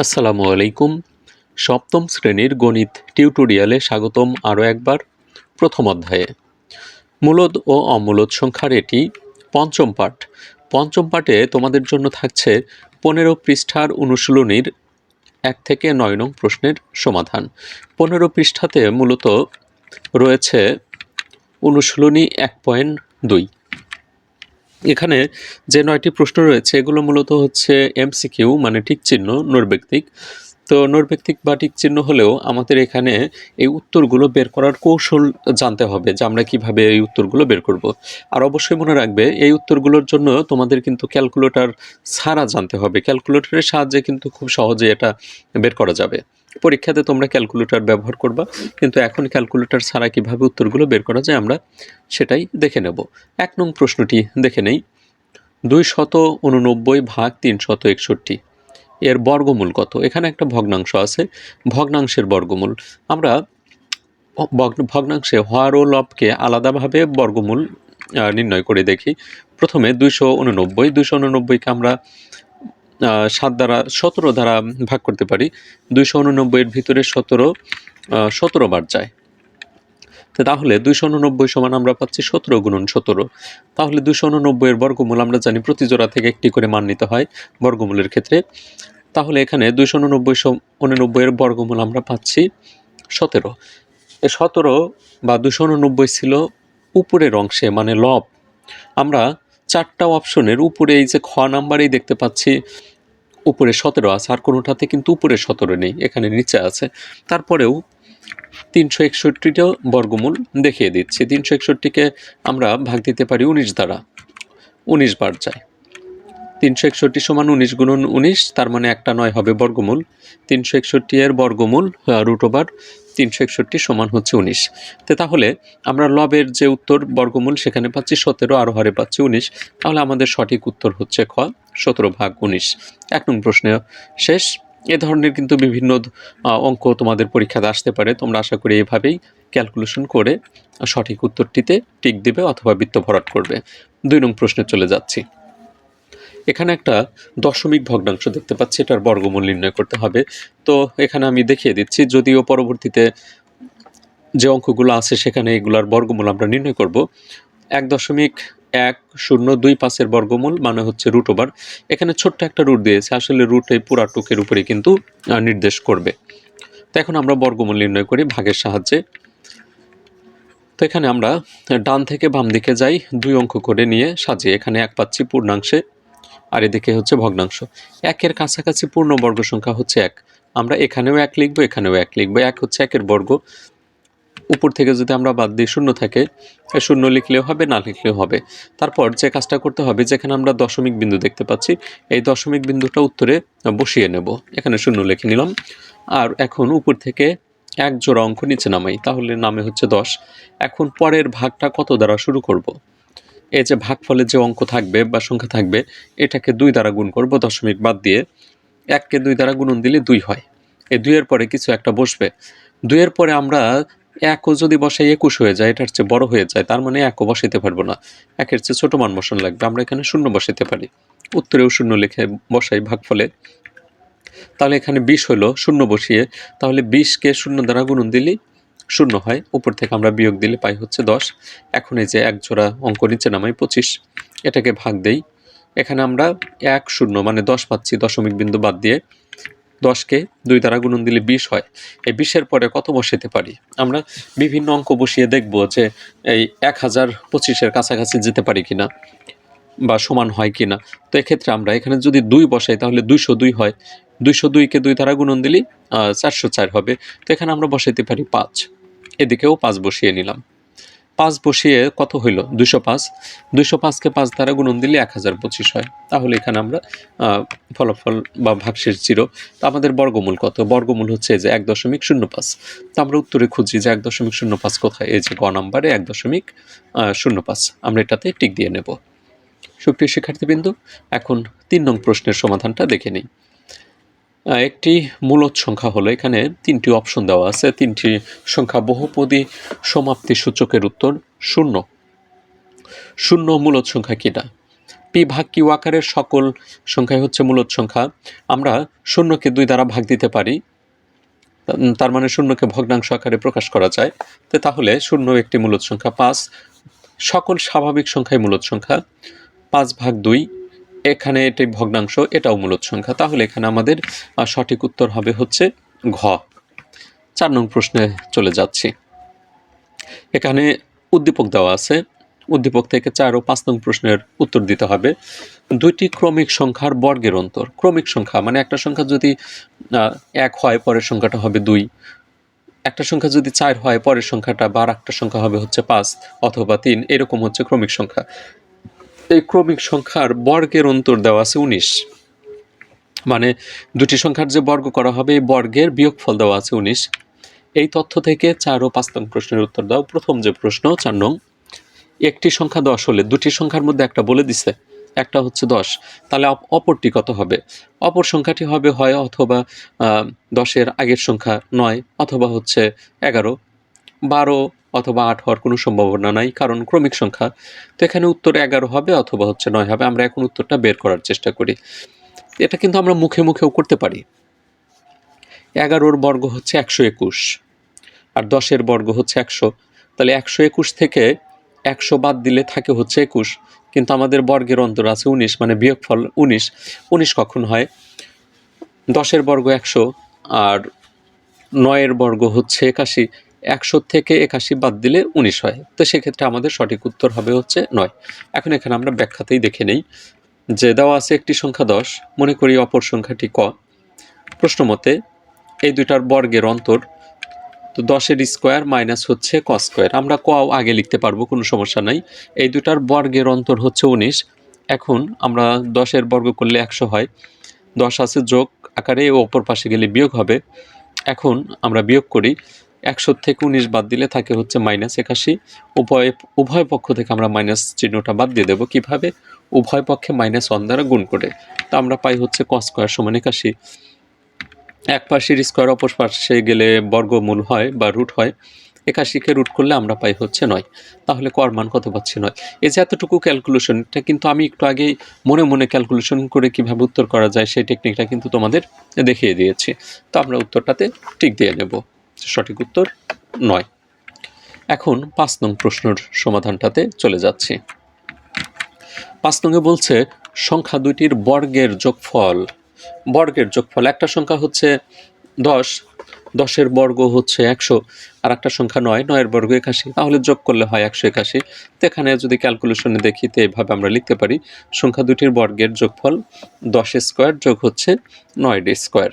আসসালামু আলাইকুম। সপ্তম শ্রেণির গণিত টিউটোরিয়ালে স্বাগতম আরও একবার, প্রথম অধ্যায়ে। মূলদ ও অমূলদ সংখ্যার এটি পঞ্চম পাঠ। পঞ্চম পাঠে তোমাদের জন্য থাকছে পনেরো পৃষ্ঠার অনুশীলনীর এক থেকে নয় নং প্রশ্নের সমাধান। পনেরো পৃষ্ঠাতে মূলত রয়েছে অনুশীলনী এক পয়েন্ট দুই। এখানে যে নয়টি প্রশ্ন রয়েছে, এগুলো মূলত হচ্ছে এমসিকিউ মানে ঠিক চিহ্ন, নৈর্ব্যক্তিক। তো নৈর্ব্যক্তিক বা ঠিক চিহ্ন হলেও আমাদের এখানে এই উত্তরগুলো বের করার কৌশল জানতে হবে যে আমরা কীভাবে এই উত্তরগুলো বের করব। আর অবশ্যই মনে রাখবে, এই উত্তরগুলোর জন্য তোমাদের কিন্তু ক্যালকুলেটর ছাড়া জানতে হবে। ক্যালকুলেটরের সাহায্যে কিন্তু খুব সহজে এটা বের করা যাবে। পরীক্ষাতে তোমরা ক্যালকুলেটর ব্যবহার করবা, কিন্তু এখন ক্যালকুলেটর ছাড়া কীভাবে উত্তরগুলো বের করা যায় আমরা সেটাই দেখে নেব। এক নং প্রশ্নটি দেখে নেই। দুই শত উননব্বই ভাগ তিন শত একষট্টি। এর বর্গমূল কত? এখানে একটা ভগ্নাংশ আছে, ভগ্নাংশের বর্গমূল। আমরা ভগ্নাংশে হর ও লবকে আলাদাভাবে বর্গমূল নির্ণয় করে দেখি। প্রথমে দুইশো উননব্বই, দুইশো উননব্বইকে আমরা সাত দ্বারা সতেরো দ্বারা ভাগ করতে পারি। দুইশো উননব্বইয়ের ভিতরে সতেরো সতেরো বার যায়। তাহলে দুইশো উননব্বই সমান আমরা পাচ্ছি সতেরো গুণন সতেরো। তাহলে দুইশো উননব্বইয়ের বর্গমূল আমরা জানি প্রতি জোড়া থেকে একটি করে মান নিতে হয় বর্গমূলের ক্ষেত্রে। তাহলে এখানে দুইশো উননব্বই উননব্বইয়ের বর্গমূল আমরা পাচ্ছি সতেরো। এ সতেরো বা দুশো উননব্বই ছিল উপরের অংশে মানে লব। আমরা চারটা অপশনের উপরে এই যে খ নাম্বারেই দেখতে পাচ্ছি। উপরে সতেরো আছে, আর কোনোটাতে কিন্তু উপরে সতেরো নেই, এখানে নিচে আছে। তারপরেও তিনশো একষট্টিটা বর্গমূল দেখিয়ে দিচ্ছি। তিনশো একষট্টিকে আমরা ভাগ দিতে পারি উনিশ দ্বারা, উনিশ বার যায়। তিনশো একষট্টি সমান উনিশ গুণন উনিশ, তার মানে একটা নয় হবে বর্গমূল। তিনশো একষট্টি এর বর্গমূল রুট ওভার তিনশো একষট্টি সমান হচ্ছে উনিশ। তো তাহলে আমরা লবের যে উত্তর বর্গমূল, সেখানে পাচ্ছি সতেরো, আর হরে পাচ্ছি উনিশ। তাহলে আমাদের সঠিক উত্তর হচ্ছে খ। সতেরো ভাগ উনিশ। এক নং প্রশ্নে শেষ। এ ধরনের কিন্তু বিভিন্ন অঙ্ক তোমাদের পরীক্ষাতে আসতে পারে। তোমরা আশা করি এভাবেই ক্যালকুলেশন করে সঠিক উত্তরটিতে টিক দিবে অথবা বৃত্ত ভরাট করবে। দুই নং প্রশ্নে চলে যাচ্ছি। এখানে একটা দশমিক ভগ্নাংশ দেখতে পাচ্ছি, এটার বর্গমূল নির্ণয় করতে হবে। তো এখানে আমি দেখিয়ে দিচ্ছি, যদিও পরবর্তীতে যে অঙ্কগুলো আছে সেখানে এগুলার বর্গমূল আমরা নির্ণয় করব। এক দশমিক এক শূন্য দুই পাঁচের বর্গমূল মানে হচ্ছে রুট ওভার এখানে ছোট্ট একটা রুট দিয়েছে, আসলে রুট এই পুরা টুকের উপরে কিন্তু নির্দেশ করবে। তো এখন আমরা বর্গমূল নির্ণয় করি ভাগের সাহায্যে। তো এখানে আমরা ডান থেকে বাম দিকে যাই, দুই অঙ্ক করে নিয়ে সাজিয়ে এখানে এক পাচ্ছি পূর্ণাংশে, আর এদিকে হচ্ছে ভগ্নাংশ। একের কাছাকাছি পূর্ণ বর্গ সংখ্যা হচ্ছে এক। আমরা এখানেও এক লিখব, এখানেও এক লিখব, এক হচ্ছে একের বর্গ। উপর থেকে যদি আমরা বাদ দিই শূন্য থাকে শূন্য লিখলেও হবে, না লিখলেও হবে। তারপর যে কাজটা করতে হবে, যেখানে আমরা দশমিক বিন্দু দেখতে পাচ্ছি, এই দশমিক বিন্দুটা উত্তরে বসিয়ে নেব। এখানে শূন্য লিখে নিলাম। আর এখন উপর থেকে এক জোড়া অঙ্ক নিচে নামাই, তাহলে নামে হচ্ছে দশ। এখন পরের ভাগটা কত দ্বারা শুরু করব। এই যে ভাগ ভাগফলে যে অঙ্ক থাকবে বা সংখ্যা থাকবে, এটাকে দুই দ্বারা গুণ করব দশমিক বাদ দিয়ে। এককে দুই দ্বারা গুণন দিলে দুই হয়। এই দুইয়ের পরে কিছু একটা বসবে। দুইয়ের পরে আমরা একও যদি বসাই একুশ হয়ে যায়, এটার চেয়ে বড় হয়ে যায়, তার মানে একও বসাইতে পারব না। একের চেয়ে ছোট মান বসানো লাগবে, আমরা এখানে শূন্য বসাইতে পারি। উত্তরেও শূন্য লিখে বসাই ভাগফলে। তাহলে এখানে বিশ হলো, শূন্য বসিয়ে, তাহলে বিশকে শূন্য দ্বারা গুণন দিলেই শূন্য হয়। উপর থেকে আমরা বিয়োগ দিলে পাই হচ্ছে দশ। এখন এই যে এক জোড়া অঙ্ক নিচে নামাই পঁচিশ। এটাকে ভাগ দেই। এখানে আমরা এক শূন্য মানে দশ পাচ্ছি, দশমিক বিন্দু বাদ দিয়ে। দশকে দুই দ্বারা গুণন দিলে বিশ হয়। এই বিশের পরে কত বসাতে পারি? আমরা বিভিন্ন অঙ্ক বসিয়ে দেখব যে এই এক হাজার পঁচিশের কাছাকাছি যেতে পারি কিনা বা সমান হয় কিনা। তো এক্ষেত্রে আমরা এখানে যদি দুই বসাই তাহলে দুইশো দুই হয়। দুইশো দুইকে দুই দ্বারা গুণন দিলেই চারশো চার হবে। তো এখানে আমরা বসাইতে পারি পাঁচ। এদিকেও পাঁচ বসিয়ে নিলাম। পাঁচ বসিয়ে কত হইল? দুশো পাঁচ। দুশো পাঁচকে পাঁচ দ্বারা গুণন দিলে এক হাজার পঁচিশ হয়। তাহলে এখানে আমরা ফলাফল বা ভাগশেষ জিরো। তো আমাদের বর্গমূল কত? বর্গমূল হচ্ছে যে এক দশমিক শূন্য পাঁচ। তো আমরা উত্তরে খুঁজি যে এক দশমিক শূন্য পাঁচ কোথায়? এই যে গ নাম্বারে এক দশমিক শূন্য পাঁচ। আমরা এটাতে টিক দিয়ে নেব। সুপ্রিয় শিক্ষার্থীবৃন্দ, এখন তিন নং প্রশ্নের সমাধানটা দেখে নিই। একটি মূলত সংখ্যা হলো, এখানে তিনটি অপশন দেওয়া আছে। তিনটি সংখ্যা বহুপদী সমাপ্তি সূচকের উত্তর শূন্য। শূন্য মূলত সংখ্যা কিনা? পি ভাগ কিউ আকারের সকল সংখ্যাই হচ্ছে মূলত সংখ্যা। আমরা শূন্যকে দুই দ্বারা ভাগ দিতে পারি। তার মানে শূন্যকে ভগ্নাংশ আকারে প্রকাশ করা যায়। তো তাহলে শূন্য একটি মূলত সংখ্যা। পাঁচ, সকল স্বাভাবিক সংখ্যাই মূলত সংখ্যা। পাঁচ ভাগ দুই এখানে এটি ভগ্নাংশ, এটাও মূলত সংখ্যা। তাহলে এখানে আমাদের সঠিক উত্তর হবে হচ্ছে ঘ। চার নং প্রশ্নে চলে যাচ্ছি। এখানে উদ্দীপক দেওয়া আছে। উদ্দীপক থেকে চার ও পাঁচ নং প্রশ্নের উত্তর দিতে হবে। দুইটি ক্রমিক সংখ্যার বর্গের অন্তর। ক্রমিক সংখ্যা মানে একটা সংখ্যা যদি এক হয়, পরের সংখ্যাটা হবে দুই। একটা সংখ্যা যদি চার হয়, পরের সংখ্যাটা বা আর একটা সংখ্যা হবে হচ্ছে পাঁচ অথবা তিন। এরকম হচ্ছে ক্রমিক সংখ্যা। এই ক্রমিক সংখ্যার বর্গের অন্তর দেওয়া আছে উনিশ। মানে দুটি সংখ্যার যে বর্গ করা হবে, এই বর্গের বিয়োগফল দেওয়া আছে উনিশ। এই তথ্য থেকে চার ও পাঁচ নং প্রশ্নের উত্তর দাও। প্রথম যে প্রশ্ন, চার নং। একটি সংখ্যা দশ হলে দুটি সংখ্যার মধ্যে একটা বলে দিছে, একটা হচ্ছে দশ। তাহলে অপ- অপরটি কত হবে? অপর সংখ্যাটি হবে হয় অথবা দশের আগের সংখ্যা নয়, অথবা হচ্ছে এগারো। বারো অথবা আট হওয়ার কোনো সম্ভাবনা নাই, কারণ ক্রমিক সংখ্যা। তো এখানে উত্তর এগারো হবে অথবা হচ্ছে নয় হবে, আমরা এখন উত্তরটা বের করার চেষ্টা করি। এটা কিন্তু আমরা মুখে মুখেও করতে পারি। এগারোর বর্গ হচ্ছে একশো একুশ, আর দশের বর্গ হচ্ছে একশো। তাহলে একশো একুশ থেকে একশো বাদ দিলে থাকে হচ্ছে একুশ, কিন্তু আমাদের বর্গের অন্তর আছে উনিশ মানে বিয়োগফল উনিশ। উনিশ কখন হয়? দশের বর্গ একশো, আর নয়ের বর্গ হচ্ছে একাশি। একশো থেকে একাশি বাদ দিলে উনিশ হয়। তো সেক্ষেত্রে আমাদের সঠিক উত্তর হবে হচ্ছে নয়। এখন এখানে আমরা ব্যাখ্যাতেই দেখে নেই। যে দেওয়া আছে একটি সংখ্যা দশ, মনে করি অপর সংখ্যাটি ক। প্রশ্ন মতে, এই দুইটার বর্গের অন্তর তো দশের স্কোয়ার মাইনাস হচ্ছে ক স্কোয়ার। আমরা ক আগে লিখতে পারব, কোনো সমস্যা নাই। এই দুটার বর্গের অন্তর হচ্ছে উনিশ। এখন আমরা দশের বর্গ করলে একশো হয়। দশ আছে যোগ আকারে ও অপর পাশে গেলে বিয়োগ হবে। এখন আমরা বিয়োগ করি। একশো থেকে উনিশ বাদ দিলে থাকে হচ্ছে মাইনাস একাশি। উভয় উভয় পক্ষ থেকে আমরা মাইনাস চিহ্নটা বাদ দিয়ে দেবো। কীভাবে? উভয় পক্ষে মাইনাস ওয়ান দ্বারা গুণ করে। তো আমরা পাই হচ্ছে ক স্কোয়ার সমান একাশি। এক পাশের স্কোয়ার অপর পাশে গেলে বর্গমূল হয় বা রুট হয়। একাশিকে রুট করলে আমরা পাই হচ্ছে নয়। তাহলে কর মান কত পাচ্ছি নয়? এই যে এতটুকু ক্যালকুলেশন এটা কিন্তু আমি একটু আগেই মনে মনে ক্যালকুলেশন করে কীভাবে উত্তর করা যায় সেই টেকনিকটা কিন্তু তোমাদের দেখিয়ে দিয়েছি। তো আমরা উত্তরটাতে টিক দিয়ে নেব। সঠিক উত্তর নয়। এখন পাঁচ নং প্রশ্নের সমাধানটাতে চলে যাচ্ছি। পাঁচ নঙ্গে বলছে, সংখ্যা দুইটির বর্গের যোগফল। বর্গের যোগফল একটা সংখ্যা হচ্ছে দশ দশের বর্গ হচ্ছে একশো, আর একটা সংখ্যা নয়, নয়ের বর্গ একাশি। তাহলে যোগ করলে হয় একশো একাশি। তো এখানে যদি ক্যালকুলেশনে দেখি, তো এইভাবে আমরা লিখতে পারি, সংখ্যা দুটির বর্গের যোগফল দশ স্কোয়ার যোগ হচ্ছে নয় স্কোয়ার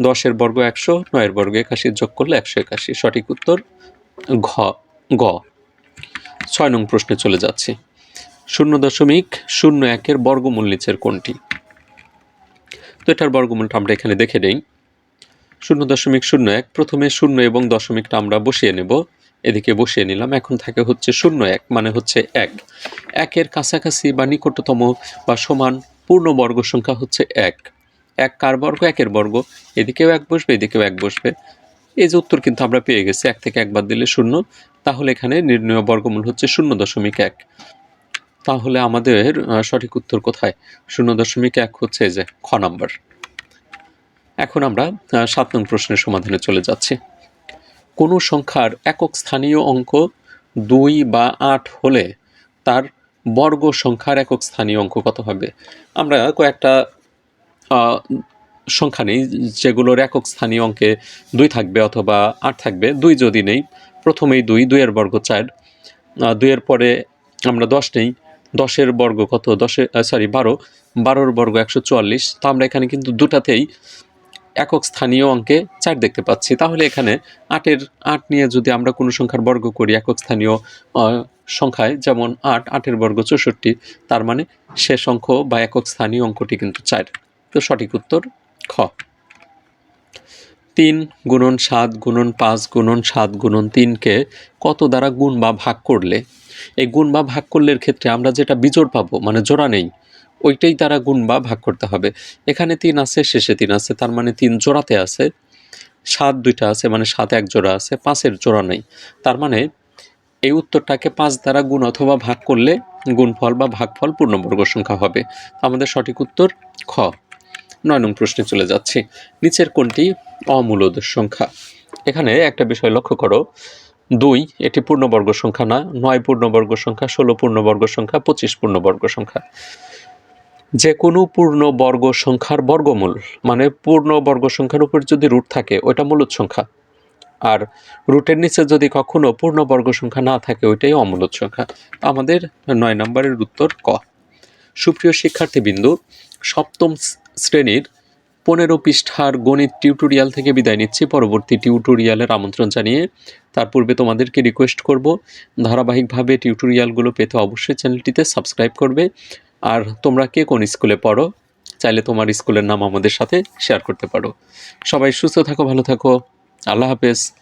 দশের বর্গ একশো, নয়ের বর্গ একাশি, যোগ করলে একশো একাশি। সঠিক উত্তর ঘ, গ। ছয় নং প্রশ্নে চলে যাচ্ছি। শূন্য দশমিক শূন্য একের বর্গমূল নিচের কোনটি? তো এটার বর্গমূলটা আমরা এখানে দেখে নেই। শূন্য দশমিক শূন্য এক। প্রথমে শূন্য এবং দশমিকটা আমরা বসিয়ে নেব। এদিকে বসিয়ে নিলাম। এখন থাকে হচ্ছে শূন্য এক মানে হচ্ছে এক। একের কাছাকাছি বা নিকটতম বা সমান পূর্ণ বর্গ সংখ্যা হচ্ছে এক। এক কার বর্গ? একের বর্গ। এদিকেও এক বসবে, এদিকেও এক বসবে। এই যে উত্তর কিন্তু আমরা পেয়ে গেছি। এক থেকে একবার দিলে শূন্য। তাহলে এখানে নির্ণয় বর্গমূল হচ্ছে শূন্য দশমিক এক। তাহলে আমাদের সঠিক উত্তর কোথায়? শূন্য দশমিক এক হচ্ছে যে খ নাম্বার। এখন আমরা সাত নং প্রশ্নের সমাধানে চলে যাচ্ছি। কোনো সংখ্যার একক স্থানীয় অঙ্ক দুই বা আট হলে তার বর্গ সংখ্যার একক স্থানীয় অঙ্ক কত হবে? আমরা কয়েকটা সংখ্যা নেই, যেগুলোর একক স্থানীয় অঙ্কে দুই থাকবে অথবা আট থাকবে, দুই যদি নেই, প্রথমেই দুই, দুইয়ের বর্গ চার দুইয়ের পরে আমরা দশ নেই, দশের বর্গ কত? দশে সরি বারো, বারোর বর্গ একশো চুয়াল্লিশ, তো আমরা এখানে কিন্তু দুটাতেই একক স্থানীয় অঙ্কে চার দেখতে পাচ্ছি। তাহলে এখানে আটের আট নিয়ে যদি আমরা কোনো সংখ্যার বর্গ করি, একক স্থানীয় সংখ্যায়, যেমন আট, আটের বর্গ চৌষট্টি, তার মানে শেষ অঙ্ক বা একক স্থানীয় অঙ্কটি কিন্তু চার। তো সঠিক উত্তর খ। তিন গুণন সাত গুণন পাঁচ গুণন সাত গুণন তিনকে কত দ্বারা গুণ বা ভাগ করলে? এই গুণ বা ভাগ করলের ক্ষেত্রে আমরা যেটা বিজোড় পাবো মানে জোড়া নেই ওইটাই দ্বারা গুণ বা ভাগ করতে হবে। এখানে তিন আছে, শেষে তিন আছে, তার মানে তিন জোড়াতে আছে। সাত দুইটা আছে মানে সাত এক জোড়া আছে, পাঁচের জোড়া নেই। তার মানে এই উত্তরটাকে পাঁচ দ্বারা গুণ অথবা ভাগ করলে গুণফল বা ভাগফল পূর্ণবর্গ সংখ্যা হবে। আমাদের সঠিক উত্তর খ। নয় নং প্রশ্নে চলে যাচ্ছি। নিচের কোনটি অমূলদ সংখ্যা? এখানে একটা বিষয় লক্ষ্য করো। দুই, এটি পূর্ণবর্গ সংখ্যা না, নয় পূর্ণবর্গ সংখ্যা, ষোলো পূর্ণবর্গ সংখ্যা, পঁচিশ পূর্ণবর্গ সংখ্যা। যে কোনো পূর্ণ বর্গ সংখ্যার বর্গমূল মানে পূর্ণ বর্গ সংখ্যার উপর যদি রুট থাকে ওটা মূলত সংখ্যা। আর রুটের নিচে যদি কখনো পূর্ণ বর্গ সংখ্যা না থাকে, ওইটাই অমূলত সংখ্যা। আমাদের নয় নম্বরের উত্তর ক। সুপ্রিয় শিক্ষার্থীবৃন্দু, সপ্তম শ্রেণির পনেরো পৃষ্ঠার গণিত টিউটোরিয়াল থেকে বিদায় নিচ্ছি। পরবর্তী টিউটোরিয়ালের আমন্ত্রণ জানিয়ে তার পূর্বে তোমাদেরকে রিকোয়েস্ট করব। ধারাবাহিকভাবে টিউটোরিয়ালগুলো পেতে অবশ্যই চ্যানেলটিতে সাবস্ক্রাইব করবে। আর তোমরা কে কোন স্কুলে পড়ো, চাইলে তোমার স্কুলের নাম আমাদের সাথে শেয়ার করতে পারো। সবাই সুস্থ থাকো, ভালো থাকো। আল্লাহ হাফেজ।